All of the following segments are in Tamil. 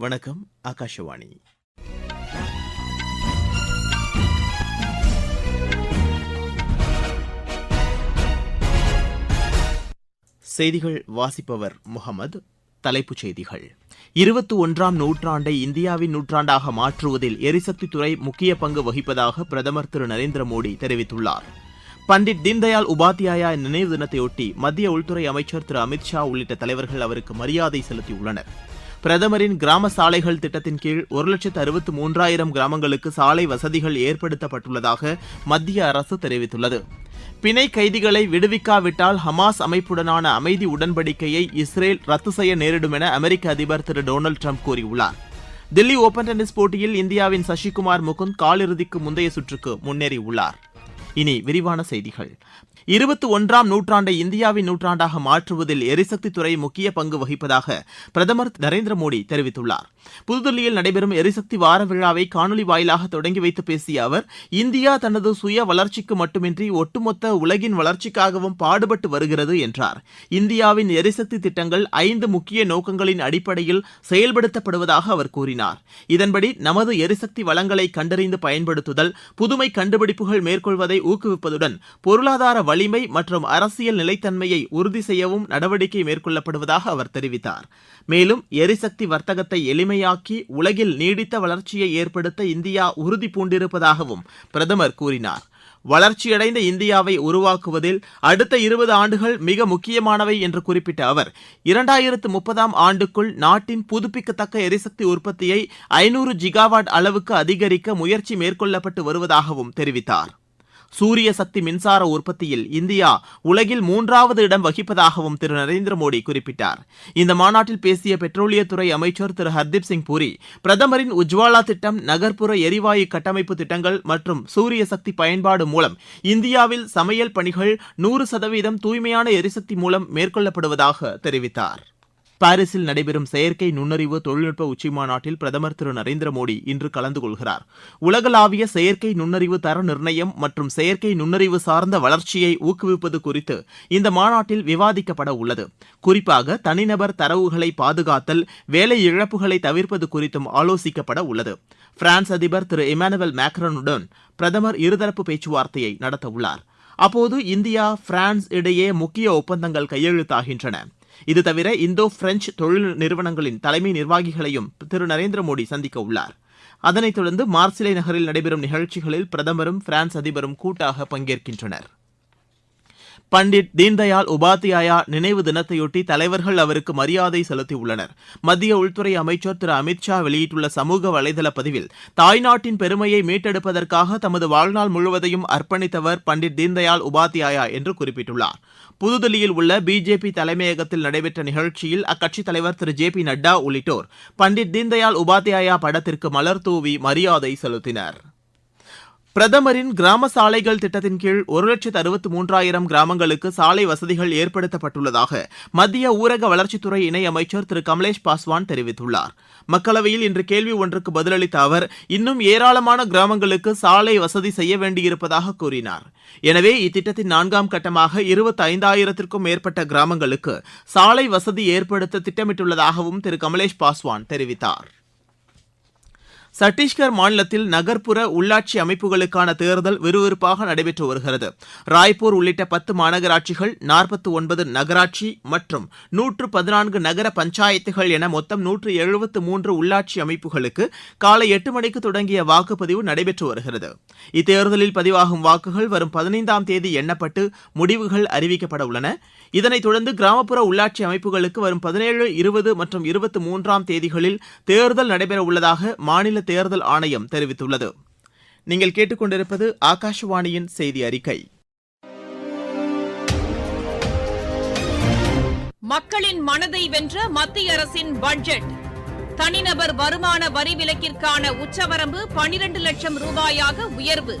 வணக்கம் ஆகாஷவாணி. செய்திகள் வாசிப்பவர் முகமது தலைப்புச் செய்திகள். இருபத்தி ஒன்றாம் நூற்றாண்டை இந்தியாவின் நூற்றாண்டாக மாற்றுவதில் எரிசக்தித் துறை முக்கிய பங்கு வகிப்பதாக பிரதமர் திரு நரேந்திர மோடி தெரிவித்துள்ளார். பண்டிட் தீன்தயாள் உபாத்யாயா நினைவு தினத்தையொட்டி மத்திய உள்துறை அமைச்சர் திரு அமித் ஷா உள்ளிட்ட தலைவர்கள் அவருக்கு மரியாதை செலுத்தியுள்ளனர். பிரதமரின் கிராம சாலைகள் திட்டத்தின் கீழ் ஒரு லட்சத்து அறுபத்து மூன்றாயிரம் கிராமங்களுக்கு சாலை வசதிகள் ஏற்படுத்தப்பட்டுள்ளதாக மத்திய அரசு தெரிவித்துள்ளது. பிணை கைதிகளை விடுவிக்காவிட்டால் ஹமாஸ் அமைப்புடனான அமைதி உடன்படிக்கையை இஸ்ரேல் ரத்து செய்ய நேரிடும் என அமெரிக்க அதிபர் திரு டொனால்டு ட்ரம்ப் கூறியுள்ளார். தில்லி ஓபன் டென்னிஸ் போட்டியில் இந்தியாவின் சசிகுமார் முகுந்த் காலிறுதிக்கு முந்தைய சுற்றுக்கு முன்னேறியுள்ளார். இனி விரிவான செய்திகள். இருபத்தி ஒன்றாம் நூற்றாண்டை இந்தியாவின் நூற்றாண்டாக மாற்றுவதில் எரிசக்தி துறை முக்கிய பங்கு வகிப்பதாக பிரதமர் நரேந்திர மோடி தெரிவித்துள்ளார். புதுதில்லியில் நடைபெறும் எரிசக்தி வார விழாவை காணொலி வாயிலாக தொடங்கி வைத்து பேசிய அவர் இந்தியா தனது சுய வளர்ச்சிக்கு மட்டுமின்றி ஒட்டுமொத்த உலகின் வளர்ச்சிக்காகவும் பாடுபட்டு வருகிறது என்றார். இந்தியாவின் எரிசக்தி திட்டங்கள் ஐந்து முக்கிய நோக்கங்களின் அடிப்படையில் செயல்படுத்தப்படுவதாக அவர் கூறினார். இதன்படி நமது எரிசக்தி வளங்களை கண்டறிந்து பயன்படுத்துதல் புதுமை கண்டுபிடிப்புகள் மேற்கொள்வதை ஊக்குவிப்பதுடன் பொருளாதார வலிமை மற்றும் அரசியல் நிலைத்தன்மையை உறுதி செய்யவும் நடவடிக்கை மேற்கொள்ளப்படுவதாக அவர் தெரிவித்தார். மேலும் எரிசக்தி வர்த்தகத்தை எளிமையாக்கி உலகில் நீடித்த வளர்ச்சியை ஏற்படுத்த இந்தியா உறுதி பூண்டிருப்பதாகவும் பிரதமர் கூறினார். வளர்ச்சியடைந்த இந்தியாவை உருவாக்குவதில் அடுத்த இருபது ஆண்டுகள் மிக முக்கியமானவை என்று குறிப்பிட்ட அவர் இரண்டாயிரத்து முப்பதாம் ஆண்டுக்குள் நாட்டின் புதுப்பிக்கத்தக்க எரிசக்தி உற்பத்தியை ஐநூறு ஜிகாவாட் அளவுக்கு அதிகரிக்க முயற்சி மேற்கொள்ளப்பட்டு வருவதாகவும் தெரிவித்தார். சூரிய சக்தி மின்சார உற்பத்தியில் இந்தியா உலகில் மூன்றாவது இடம் வகிப்பதாகவும் திரு நரேந்திர மோடி குறிப்பிட்டார். இந்த மாநாட்டில் பேசிய பெட்ரோலியத்துறை அமைச்சர் திரு ஹர்தீப் சிங் பூரி பிரதமரின் உஜ்வாலா திட்டம் நகர்ப்புற எரிவாயு கட்டமைப்பு திட்டங்கள் மற்றும் சூரிய சக்தி பயன்பாடு மூலம் இந்தியாவில் சமையல் பணிகள் நூறு சதவீதம் தூய்மையான எரிசக்தி மூலம் மேற்கொள்ளப்படுவதாக தெரிவித்தார். பாரிஸில் நடைபெறும் செயற்கை நுண்ணறிவு தொழில்நுட்ப உச்சிமாநாட்டில் பிரதமர் திரு நரேந்திர மோடி இன்று கலந்து கொள்கிறார். உலகளாவிய செயற்கை நுண்ணறிவு தர நிர்ணயம் மற்றும் செயற்கை நுண்ணறிவு சார்ந்த வளர்ச்சியை ஊக்குவிப்பது குறித்து இந்த மாநாட்டில் விவாதிக்கப்பட உள்ளது. குறிப்பாக தனிநபர் தரவுகளை பாதுகாத்தல் வேலை இழப்புகளை தவிர்ப்பது குறித்தும் ஆலோசிக்கப்பட உள்ளது. பிரான்ஸ் அதிபர் திரு இமானுவல் மேக்ரனுடன் பிரதமர் இருதரப்பு பேச்சுவார்த்தையை நடத்தவுள்ளார் அப்போது இந்தியா பிரான்ஸ் இடையே முக்கிய ஒப்பந்தங்கள் கையெழுத்தாகின்றன. இது தவிர இந்தோ பிரெஞ்சு தொழில் நிறுவனங்களின் தலைமை நிர்வாகிகளையும் திரு நரேந்திர மோடி சந்திக்க உள்ளார். அதனைத் தொடர்ந்து மார்சிலை நகரில் நடைபெறும் நிகழ்ச்சிகளில் பிரதமரும் பிரான்ஸ் அதிபரும் கூட்டாக பங்கேற்கின்றனர். பண்டிட் தீன்தயாள் உபாத்தியாயா நினைவு தினத்தையொட்டி தலைவர்கள் அவருக்கு மரியாதை செலுத்தியுள்ளனர். மத்திய உள்துறை அமைச்சர் திரு அமித்ஷா வெளியிட்டுள்ள சமூக வலைதள பதிவில் தாய்நாட்டின் பெருமையை மீட்டெடுப்பதற்காக தமது வாழ்நாள் முழுவதையும் அர்ப்பணித்தவர் பண்டிட் தீன்தயாள் உபாத்யாயா என்று குறிப்பிட்டுள்ளார். புதுதில்லியில் உள்ள பிஜேபி தலைமையகத்தில் நடைபெற்ற நிகழ்ச்சியில் அக்கட்சித் தலைவர் திரு ஜே பி நட்டா உள்ளிட்டோர் பண்டிட் தீன்தயாள் உபாத்தியாயா படத்திற்கு மலர் தூவி மரியாதை செலுத்தினர். பிரதமரின் கிராம சாலைகள் திட்டத்தின் கீழ் ஒரு லட்சத்து அறுபத்து மூன்றாயிரம் கிராமங்களுக்கு சாலை வசதிகள் ஏற்படுத்தப்பட்டுள்ளதாக மத்திய ஊரக வளர்ச்சித்துறை இணையமைச்சர் திரு. கமலேஷ் பாஸ்வான் தெரிவித்துள்ளார். மக்களவையில் இன்று கேள்வி ஒன்றுக்கு பதிலளித்த அவர் இன்னும் ஏராளமான கிராமங்களுக்கு சாலை வசதி செய்ய வேண்டியிருப்பதாக கூறினார். எனவே இத்திட்டத்தின் நான்காம் கட்டமாக இருபத்தி ஐந்தாயிரத்திற்கும் மேற்பட்ட கிராமங்களுக்கு சாலை வசதி ஏற்படுத்த திட்டமிட்டுள்ளதாகவும் திரு. கமலேஷ் பாஸ்வான் தெரிவித்தார். சத்தீஸ்கர் மாநிலத்தில் நகர்ப்புற உள்ளாட்சி அமைப்புகளுக்கான தேர்தல் விறுவிறுப்பாக நடைபெற்று வருகிறது. ராய்ப்பூர் உள்ளிட்ட பத்து மாநகராட்சிகள் நாற்பத்தி ஒன்பது நகராட்சி மற்றும் நூற்று பதினான்கு நகர பஞ்சாயத்துகள் என மொத்தம் நூற்று எழுபத்து மூன்று உள்ளாட்சி அமைப்புகளுக்கு காலை எட்டு மணிக்கு தொடங்கிய வாக்குப்பதிவு நடைபெற்று வருகிறது. இத்தேர்தலில் பதிவாகும் வாக்குகள் வரும் பதினைந்தாம் தேதி எண்ணப்பட்டு முடிவுகள் அறிவிக்கப்பட உள்ளன. இதனைத் தொடர்ந்து கிராமப்புற உள்ளாட்சி அமைப்புகளுக்கு வரும் பதினேழு இருபது மற்றும் இருபத்தி மூன்றாம் தேதிகளில் தேர்தல் நடைபெற உள்ளதாக மாநில தேர்தல் ஆணையம் தெரிவித்துள்ளது. நீங்கள் கேட்டுக்கொண்டிருப்பது ஆகாஷவாணியின் செய்தி அறிக்கை. மக்களின் மனதை வென்ற மத்திய அரசின் பட்ஜெட். தனிநபர் வருமான வரி விலக்கிற்கான உச்சவரம்பு பனிரண்டு லட்சம் ரூபாயாக உயர்வு.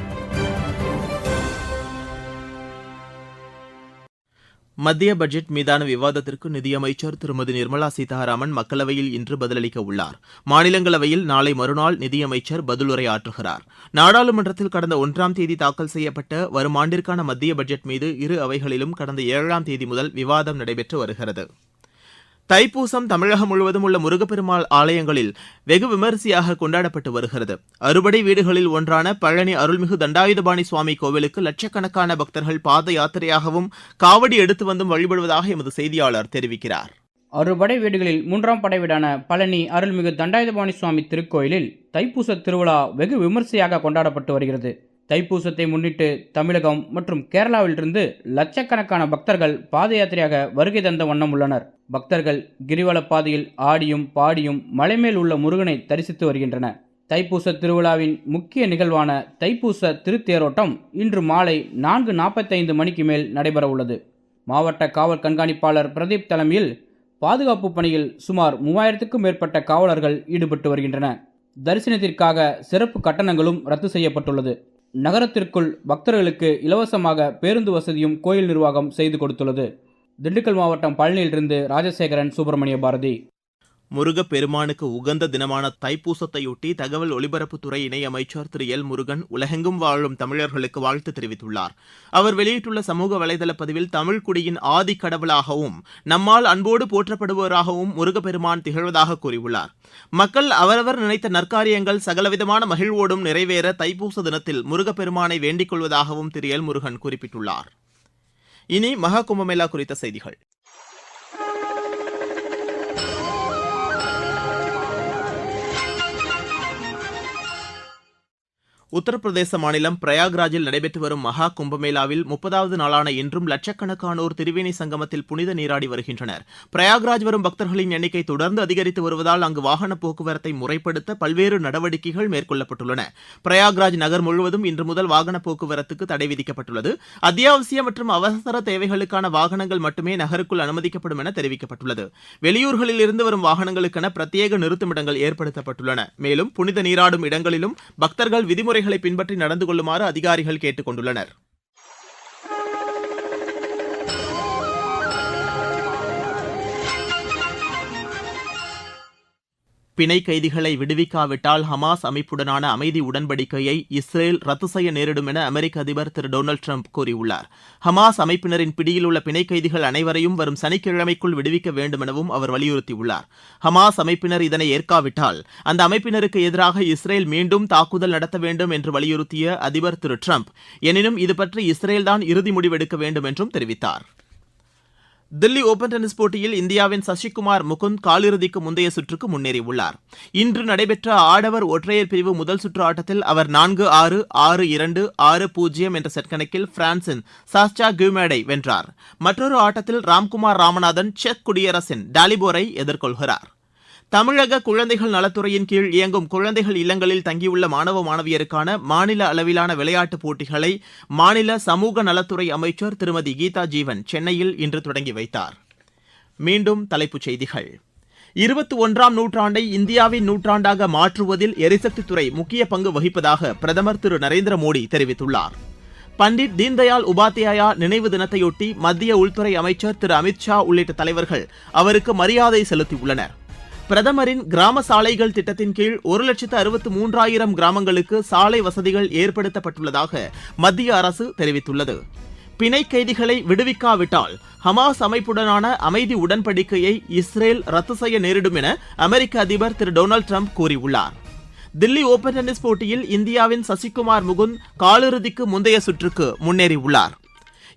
மத்திய பட்ஜெட் மீதான விவாதத்திற்கு நிதியமைச்சர் திருமதி நிர்மலா சீதாராமன் மக்களவையில் இன்று பதிலளிக்க உள்ளார். மாநிலங்களவையில் நாளை மறுநாள் நிதியமைச்சர் பதிலுரையாற்றுகிறார். நாடாளுமன்றத்தில் கடந்த ஒன்றாம் தேதி தாக்கல் செய்யப்பட்ட வரும் ஆண்டிற்கான மத்திய பட்ஜெட் மீது இரு அவைகளிலும் கடந்த ஏழாம் தேதி முதல் விவாதம் நடைபெற்று வருகிறது. தைப்பூசம் தமிழகம் முழுவதும் உள்ள முருகப்பெருமாள் ஆலயங்களில் வெகு விமரிசையாக கொண்டாடப்பட்டு வருகிறது. அறுபடை வீடுகளில் ஒன்றான பழனி அருள்மிகு தண்டாயுதபாணி சுவாமி கோவிலுக்கு லட்சக்கணக்கான பக்தர்கள் பாத யாத்திரையாகவும் காவடி எடுத்து வந்தும் வழிபடுவதாக எமது செய்தியாளர் தெரிவிக்கிறார். அறுபடை வீடுகளில் மூன்றாம் படை வீடான பழனி அருள்மிகு தண்டாயுதபாணி சுவாமி திருக்கோயிலில் தைப்பூச திருவிழா வெகு விமர்சையாக கொண்டாடப்பட்டு வருகிறது. தைப்பூசத்தை முன்னிட்டு தமிழகம் மற்றும் கேரளாவிலிருந்து லட்சக்கணக்கான பக்தர்கள் பாத யாத்திரையாக வருகை தந்த வண்ணம் உள்ளனர். பக்தர்கள் கிரிவல பாதையில் ஆடியும் பாடியும் மலைமேல் உள்ள முருகனை தரிசித்து வருகின்றனர் தைப்பூச திருவிழாவின் முக்கிய நிகழ்வான தைப்பூச திருத்தேரோட்டம் இன்று மாலை நான்கு நாற்பத்தைந்து மணிக்கு மேல் நடைபெற உள்ளது. மாவட்ட காவல் கண்காணிப்பாளர் பிரதீப் தலைமையில் பாதுகாப்பு பணியில் சுமார் மூவாயிரத்துக்கும் மேற்பட்ட காவலர்கள் ஈடுபட்டு வருகின்றனர். தரிசனத்திற்காக சிறப்பு கட்டணங்களும் ரத்து செய்யப்பட்டுள்ளது. நகரத்திற்குள் பக்தர்களுக்கு இலவசமாக பேருந்து வசதியும் கோயில் நிர்வாகம் செய்து கொடுத்துள்ளது. திண்டுக்கல் மாவட்டம் பழனியிலிருந்து ராஜசேகரன் சுப்பிரமணிய பாரதி. முருகப் பெருமானுக்கு உகந்த தினமான தைப்பூசத்தையொட்டி தகவல் ஒலிபரப்புத்துறை இணையமைச்சர் திரு எல் முருகன் உலகெங்கும் வாழும் தமிழர்களுக்கு வாழ்த்து தெரிவித்துள்ளார். அவர் வெளியிட்டுள்ள சமூக வலைதள பதிவில் தமிழ் குடியின் ஆதி கடவுளாகவும் நம்மால் அன்போடு போற்றப்படுபவராகவும் முருகப்பெருமான் திகழ்வதாக கூறியுள்ளார். மக்கள் அவரவர் நினைத்த நற்காரியங்கள் சகலவிதமான மகிழ்வோடும் நிறைவேற தைப்பூச தினத்தில் முருகப்பெருமானை வேண்டிக் கொள்வதாகவும் திரு எல் முருகன் குறிப்பிட்டுள்ளார். இனி மகா கும்பமேளா குறித்த செய்திகள். உத்தரப்பிரதேச மாநிலம் பிரயாக்ராஜில் நடைபெற்று வரும் மகா கும்பமேளாவில் முப்பதாவது நாளான இன்றும் லட்சக்கணக்கானோர் திரிவேணி சங்கமத்தில் புனித நீராடி வருகின்றனர். பிரயாக்ராஜ் வரும் பக்தர்களின் எண்ணிக்கை தொடர்ந்து அதிகரித்து வருவதால் அங்கு வாகன போக்குவரத்தை முறைப்படுத்த பல்வேறு நடவடிக்கைகள் மேற்கொள்ளப்பட்டுள்ளன. பிரயாக்ராஜ் நகர் முழுவதும் இன்று முதல் வாகன போக்குவரத்துக்கு தடை விதிக்கப்பட்டுள்ளது. அத்தியாவசிய மற்றும் அவசர தேவைகளுக்கான வாகனங்கள் மட்டுமே நகருக்குள் அனுமதிக்கப்படும் என தெரிவிக்கப்பட்டுள்ளது. வெளியூர்களில் இருந்து வரும் வாகனங்களுக்கென பிரத்யேக நிறுத்துமிடங்கள் ஏற்படுத்தப்பட்டுள்ளன. மேலும் புனித நீராடும் இடங்களிலும் பக்தர்கள் விதிமுறை நெறிமுறைகளை பின்பற்றி நடந்து கொள்ளுமாறு அதிகாரிகள் கேட்டுக் கொண்டுள்ளனர் பிணை கைதிகளை விடுவிக்காவிட்டால் ஹமாஸ் அமைப்புடனான அமைதி உடன்படிக்கையை இஸ்ரேல் ரத்து செய்ய நேரிடும் என அமெரிக்க அதிபர் திரு டொனால்டு ட்ரம்ப் கூறியுள்ளார். ஹமாஸ் அமைப்பினரின் பிடியில் உள்ள பிணை கைதிகள் அனைவரையும் வரும் சனிக்கிழமைக்குள் விடுவிக்க வேண்டும் எனவும் அவர் வலியுறுத்தியுள்ளார். ஹமாஸ் அமைப்பினர் இதனை ஏற்காவிட்டால் அந்த அமைப்பினருக்கு எதிராக இஸ்ரேல் மீண்டும் தாக்குதல் நடத்த வேண்டும் என்று வலியுறுத்திய அதிபர் திரு ட்ரம்ப். எனினும் இதுபற்றி இஸ்ரேல்தான் இறுதி முடிவெடுக்க வேண்டும் என்றும் தெரிவித்தார். தில்லி ஓபன் டென்னிஸ் போட்டியில் இந்தியாவின் சசிகுமார் முகுந்த் காலிறுதிக்கு முந்தைய சுற்றுக்கு முன்னேறியுள்ளார். இன்று நடைபெற்ற ஆடவர் ஒற்றையர் பிரிவு முதல் சுற்று ஆட்டத்தில் அவர் நான்கு ஆறு ஆறு இரண்டு ஆறு பூஜ்ஜியம் என்ற செட் கணக்கில் பிரான்சின் சாஸ்டா கியூமேடை வென்றார். மற்றொரு ஆட்டத்தில் ராம்குமார் ராமநாதன் செக் குடியரசின் டாலிபோரை எதிர்கொள்கிறார். தமிழக குழந்தைகள் நலத்துறையின் கீழ் இயங்கும் குழந்தைகள் இல்லங்களில் தங்கியுள்ள மாணவ மாணவியருக்கான மாநில அளவிலான விளையாட்டுப் போட்டிகளை மாநில சமூக நலத்துறை அமைச்சர் திருமதி கீதா ஜீவன் சென்னையில் இன்று தொடங்கி வைத்தார். மீண்டும் தலைப்புச் செய்திகள். இருபத்தி ஒன்றாம் நூற்றாண்டை இந்தியாவின் நூற்றாண்டாக மாற்றுவதில் எரிசக்தித்துறை முக்கிய பங்கு வகிப்பதாக பிரதமர் திரு நரேந்திர மோடி தெரிவித்துள்ளார். பண்டிட் தீன்தயாள் உபாத்தியாயா நினைவு தினத்தையொட்டி மத்திய உள்துறை அமைச்சர் திரு அமித் ஷா உள்ளிட்ட தலைவர்கள் அவருக்கு மரியாதை செலுத்தியுள்ளனர். பிரதமரின் கிராம சாலைகள் திட்டத்தின் கீழ் ஒரு லட்சத்து அறுபத்து மூன்றாயிரம் கிராமங்களுக்கு சாலை வசதிகள் ஏற்படுத்தப்பட்டுள்ளதாக மத்திய அரசு தெரிவித்துள்ளது. பிணை கைதிகளை விடுவிக்காவிட்டால் ஹமாஸ் அமைப்புடனான அமைதி உடன்படிக்கையை இஸ்ரேல் ரத்து செய்ய நேரிடும் என அமெரிக்க அதிபர் திரு டொனால்டு ட்ரம்ப் கூறியுள்ளார். தில்லி ஓபன் டென்னிஸ் போட்டியில் இந்தியாவின் சசிகுமார் முகுந்த் காலிறுதிக்கு முந்தைய சுற்றுக்கு முன்னேறியுள்ளார்.